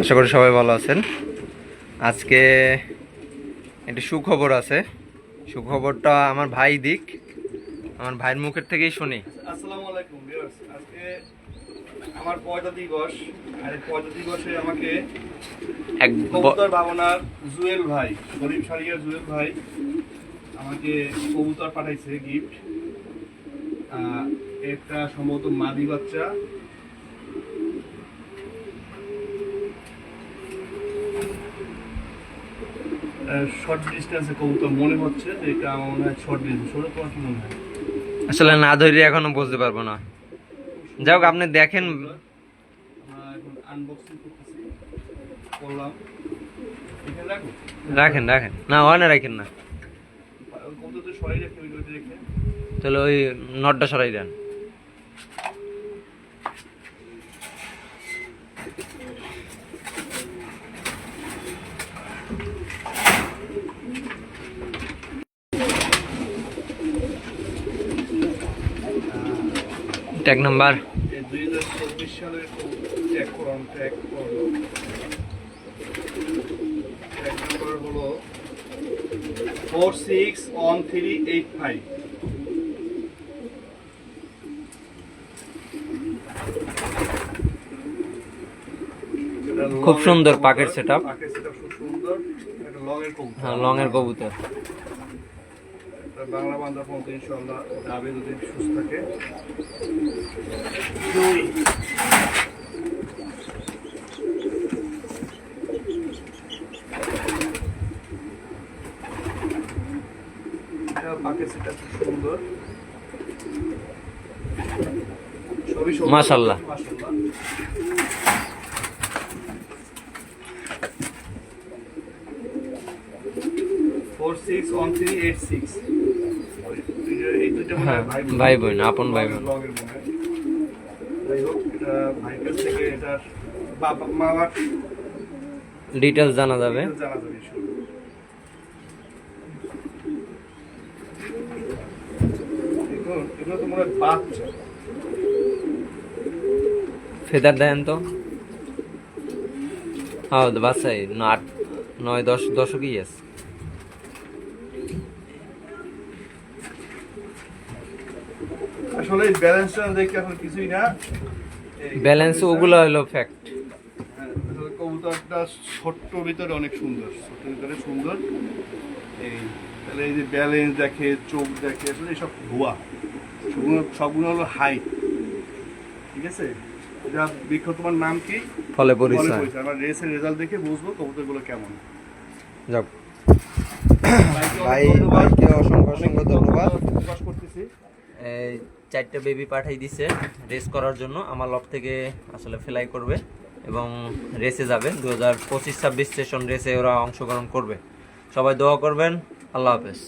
আশা করি সবাই ভালো আছেন। আজকে একটি সুখবর আছে। সুখবরটা আমার ভাই দিক। আমার ভাইয়ের মুখের থেকেই শুনি। আসসালামু আলাইকুম আজকে আমার পয়লা দিবস। আর পয়লা দিবসে আমাকে এক কবুতর ভাবনার জুয়েল ভাই গরিব সারিয়ার জুয়েল ভাই আমাকে কবুতর পাঠাইছে গিফট একটা সম্ভবত মাদি বাচ্চা। শর্ট ডিস্টেন্সে কবুতর। মনে হচ্ছে যে এটা আমার মনে হয় শর্ট ডিস্টেন্স শোনো তোমার কি মনে হয়? আসলে না ধরে এখনও বুঝতে পারব না। যাই হোক আপনি দেখেন। রাখেন রাখেন। না ওখানে রাখেন না। তাহলে ওই নটটা সরাই দেন। Tag number four six one three eight five খুব সুন্দর পাকের setup। পাকের কবুতর। হ্যাঁ লং এর কবুতর বাংলা বান্ধব পর্যন্ত ইনশাল্লাহ যাবে যদি সুস্থ থাকে। দুই এটা পাকের সেটা খুব সুন্দর সবই সুন্দর। মাশাআল্লাহ। মাশাআল্লাহ। Four six one three eight six এই দুইটা হয় ভাই বোন। আপন ভাই বোন। লগের। যাই হোক এটা ভাইয়ের কাছ থেকে এটার বাবা মা ডিটেলস জানা যাবে জানা যাবে এগুলো তো মনে বাচ্চা ফেদার দেন তো হ্যাঁ বাসাই না আট নয় দশ দশকই আছে আসলে এই ব্যালেন্সটা দেখে এখন কিছুই না। ব্যালেন্স ওগুলো হলো ফ্যাক্ট হ্যাঁ, কবুতরটা ছোট্ট ভিতরে অনেক সুন্দর ছোট্ট ভিতরে সুন্দর। এই তাহলে এই যে ব্যালেন্স দেখে চোখ দেখে আসলে এসব ভুয়া। সবগুলো সবগুলো হলো হাইট ঠিক আছে? এটা বৃক্ষ তোমার নাম কি? ফলে পরিচয়। আমরা রেসের রেজাল্ট দেখে বুঝব কবুতরগুলো কেমন। যাক। ভাই ভাইকে অসংখ্য অসংখ্য ধন্যবাদ। প্রকাশ করতেছি এই চারটা বেবি পাঠাই দিছে রেস করার জন্য। আমার লব থেকে আসলে ফ্লাই করবে এবং রেসে যাবে। দু হাজার পঁচিশ ছাব্বিশ সেশন রেসে ওরা অংশগ্রহণ করবে। সবাই দোয়া করবেন। আল্লাহ হাফেজ।